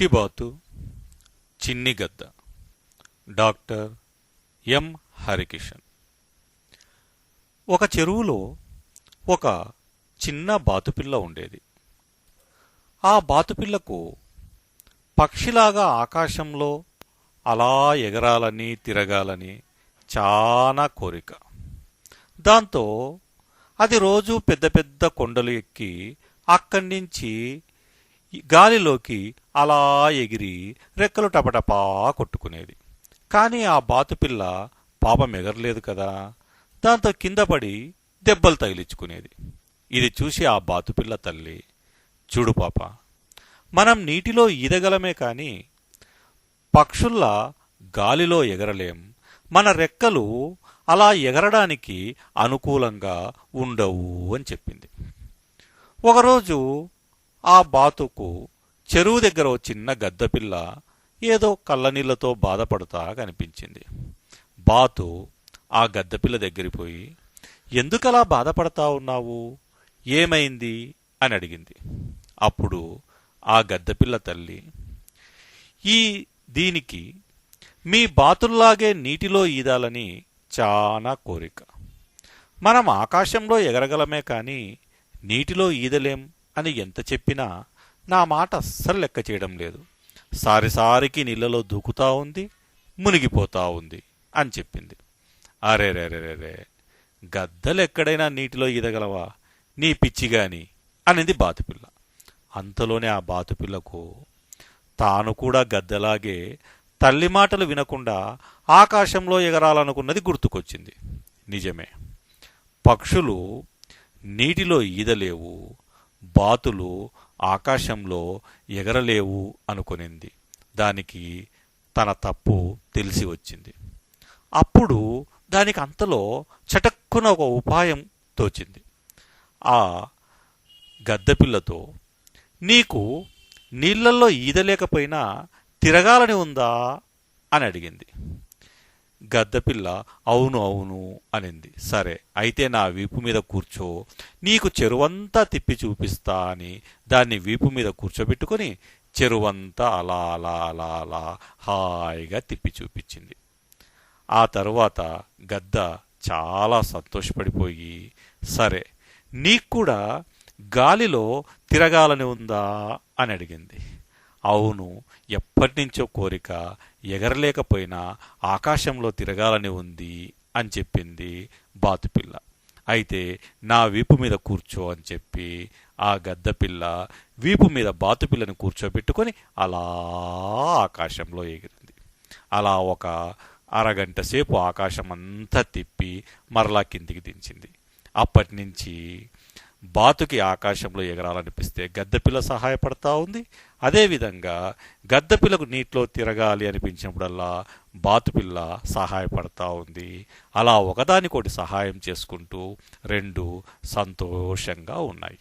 చిట్టిబాతు చిన్ని గద్ద. Doctor M. Harikishan. ఒక చెరువులో ఒక చిన్న బాతుపిల్ల ఉండేది. ఆ బాతుపిల్లకు పక్షిలాగా ఆకాశంలో అలా ఎగరాలని తిరగాలని చాలా కోరిక. దాంతో అది రోజు పెద్ద పెద్ద కొండలు ఎక్కి అక్కడి నుంచి గాలిలోకి అలా ఎగిరి రెక్కలు టపటపా కొట్టుకునేది. కానీ ఆ బాతుపిల్ల పాపం ఎగరలేదు కదా. దాంతో కింద పడి దెబ్బలు తగిలించుకునేది. ఇది చూసి ఆ బాతుపిల్ల తల్లి చూడు పాప మనం నీటిలో ఈదగలమే కాని పక్షుల్లా గాలిలో ఎగరలేం. మన రెక్కలు అలా ఎగరడానికి అనుకూలంగా ఉండవు అని చెప్పింది. ఒకరోజు ఆ బాతుకు చెరువు దగ్గర ఓ చిన్న గద్దపిల్ల ఏదో కళ్ళనీళ్ళతో బాధపడుతా కనిపించింది. బాతు ఆ గద్దపిల్ల దగ్గరికి పోయి ఎందుకలా బాధపడతా ఉన్నావు? ఏమైంది? అని అడిగింది. అప్పుడు ఆ గద్దపిల్ల తల్లి ఈ దీనికి మీ బాతుల్లాగే నీటిలో ఈదాలని చాలా కోరిక. మనం ఆకాశంలో ఎగరగలమే కానీ నీటిలో ఈదలేం? అని ఎంత చెప్పినా నా మాట అస్సలు లెక్క చేయడం లేదు. సారిసారికి నీళ్ళలో దూకుతా ఉంది మునిగిపోతా ఉంది అని చెప్పింది. అరే రే రే రే గద్దలు ఎక్కడైనా నీటిలో ఈదగలవా? నీ పిచ్చిగాని అనేది బాతుపిల్ల. అంతలోనే ఆ బాతుపిల్లకు తాను కూడా గద్దలాగే తల్లి మాటలు వినకుండా ఆకాశంలో ఎగరాలనుకున్నది గుర్తుకొచ్చింది. నిజమే. పక్షులు నీటిలో ఈదలేవు బాతులు ఆకాశంలో ఎగరలేవు అనుకునింది. దానికి తన తప్పు తెలిసి వచ్చింది. అప్పుడు దానికి అంతలో చటక్కున ఒక ఉపాయం తోచింది. ఆ గద్దపిల్లతో నీకు నీళ్ళల్లో ఈదలేకపోయినా తిరగాలని ఉందా? అని అడిగింది. గద్దపిల్ల అవును అవును అనింది. సరే అయితే నా వీపు మీద కూర్చో. నీకు చెరువంతా తిప్పి చూపిస్తా అని దాన్ని వీపు మీద కూర్చోబెట్టుకొని చెరువంతా అలా అలా అలా అలా హాయిగా తిప్పి చూపించింది. ఆ తరువాత గద్ద చాలా సంతోషపడిపోయి సరే నీకు కూడా గాలిలో తిరగాలని ఉందా అని అడిగింది. అవును ఎప్పటినుంచో కోరిక ఎగరలేకపోయినా ఆకాశంలో తిరగాలని ఉంది అని చెప్పింది బాతుపిల్ల. అయితే నా వీపు మీద కూర్చో అని చెప్పి ఆ గద్దపిల్ల వీపు మీద బాతుపిల్లని కూర్చోబెట్టుకొని అలా ఆకాశంలో ఎగిరింది. అలా ఒక అరగంట సేపు ఆకాశం అంతా తిప్పి మరలా కిందికి దించింది. అప్పటి నుంచి బాతుకి ఆకాశంలో ఎగరాలనిపిస్తే గద్దపిల్ల సహాయపడతా ఉంది అదేవిధంగా గద్దపిల్లకు నీటిలో తిరగాలి అనిపించినప్పుడల్లా బాతుపిల్ల సహాయపడతా ఉంది. అలా ఒకదానికోటి సహాయం చేసుకుంటూ రెండు సంతోషంగా ఉన్నాయి.